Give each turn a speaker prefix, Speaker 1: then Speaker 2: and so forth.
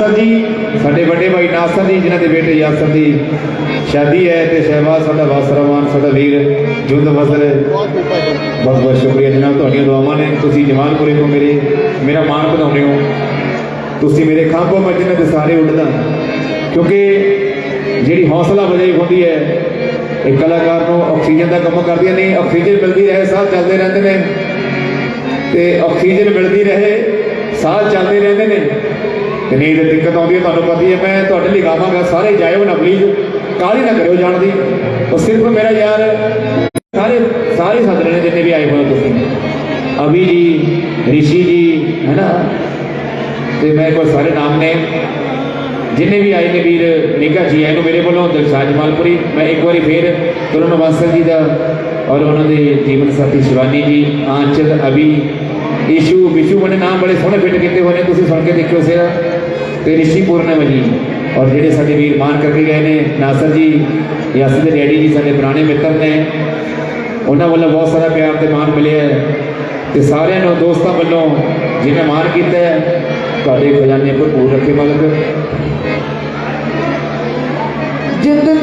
Speaker 1: ਨਾਸਰ ਜੀ, ਸਾਡੇ ਵੱਡੇ ਭਾਈ ਨਾਸਰ ਜੀ, ਜਿਨ੍ਹਾਂ ਦੇ ਬੇਟੇ ਯਾਸਰ ਦੀ ਸ਼ਾਦੀ ਹੈ ਤੇ ਸ਼ਹਿਬਾਜ਼ ਸਾਡਾ ਵਾਸਰਮਾਨ ਸਾਡਾ ਵੀਰ ਜੁੰਦ ਫਸਲ ਬਹੁਤ ਬਹੁਤ ਸ਼ੁਕਰੀਆ ਜਨਾਬ, ਤੁਹਾਡੀਆਂ ਦੁਆਵਾਂ ਨੇ। ਤੁਸੀਂ ਜਮਾਲਪੁਰੇ ਤੋਂ ਮੇਰੇ, ਮੇਰਾ ਮਾਣ ਵਧਾਉਂਦੇ ਹੋ। ਤੁਸੀਂ ਮੇਰੇ ਖਾਂਬੋ ਮੱਜਨੇ ਤੇ ਸਾਰੇ ਉੱਡਦਾ। ਕਿਉਂਕਿ ਜਿਹੜੀ ਹੌਸਲਾ ਵਜਾਈ ਹੁੰਦੀ ਹੈ, ਇਹ ਕਲਾਕਾਰ ਨੂੰ ਆਕਸੀਜਨ ਦਾ ਕੰਮ ਕਰਦੀਆਂ ਨੇ। ਆਕਸੀਜਨ ਮਿਲਦੀ ਰਹੇ, ਸਾਹ ਚੱਲਦੇ ਰਹਿੰਦੇ ਨੇ। ਤੇ ਆਕਸੀਜਨ ਮਿਲਦੀ ਰਹੇ, ਸਾਹ ਚੱਲਦੇ ਰਹਿੰਦੇ ਨੇ। ਤੇ ਨੀਂਦ ਦਿੱਕਤ ਆਉਂਦੀ ਹੈ, ਤੁਹਾਨੂੰ ਪਤਾ ਹੀ ਹੈ, ਮੈਂ ਤੁਹਾਡੇ ਲਈ ਗਾਵਾਂਗਾ ਸਾਰੇ ਜਾਇਓ ਨਾ ਪਲੀਜ਼ ਕਾਹਲੀ ਨਾ ਕਰਿਓ ਜਾਣ ਦੀ। ਉਹ ਸਿਰਫ ਮੇਰਾ ਯਾਰ, ਸਾਰੇ ਸਾਰੇ ਸੱਜਣੇ ਨੇ ਜਿੰਨੇ ਵੀ ਆਏ ਹੋਏ ਹੋ ਤੁਸੀਂ। ਅਭੀ ਜੀ, ਰਿਸ਼ੀ ਜੀ, ਹੈਨਾ? ਤੇ ਮੇਰੇ ਕੋਲ ਸਾਰੇ ਨਾਮ ਨੇ। ਜਿੰਨੇ ਵੀ ਆਏ ਨੇ ਵੀਰ, ਨਿੱਘਾ ਜੀ ਆਏ ਨੂੰ ਮੇਰੇ ਵੱਲੋਂ ਦਿਲਸ਼ਾਦ ਜਮਾਲਪੁਰੀ ਮੈਂ ਇੱਕ ਵਾਰੀ ਫੇਰ ਕਰੁਣ ਵਾਸਲ ਜੀ ਦਾ ਔਰ ਉਹਨਾਂ ਦੇ ਜੀਵਨ ਸਾਥੀ ਸ਼ਿਵਾਨੀ ਜੀ, ਆਂਚਲ, ਅਭੀ, ਈਸ਼ੂ ਵਿਸ਼ੂ ਬਣੇ ਨਾਮ ਬੜੇ ਸੋਹਣੇ ਫਿੱਟ ਕੀਤੇ ਹੋਏ ਨੇ। ਤੁਸੀਂ ਸੁਣ ਕੇ ਦੇਖਿਓ ਸਿਰਾ ਤੇ ਰਿਸ਼ੀ ਪੂਰਨਮ ਜੀ ਔਰ ਜਿਹੜੇ ਸਾਡੇ ਵੀਰ ਮਾਨ ਕਰਕੇ ਗਏ ਨੇ, ਨਾਸਰ ਜੀ, ਯਾਸਰ ਦੇ ਡੈਡੀ ਜੀ, ਸਾਡੇ ਪੁਰਾਣੇ ਮਿੱਤਰ ਨੇ, ਉਹਨਾਂ ਵੱਲੋਂ ਬਹੁਤ ਸਾਰਾ ਪਿਆਰ ਤੇ ਮਾਣ ਮਿਲਿਆ ਹੈ। ਤੇ ਸਾਰਿਆਂ ਨੂੰ, ਦੋਸਤਾਂ ਵੱਲੋਂ ਜਿਹਨੇ ਮਾਣ ਕੀਤਾ ਤੁਹਾਡੇ ਖਜ਼ਾਨੇ ਭਰਪੂਰ ਰੱਖੇ ਮਾਲਕ। ਜਿੰਦ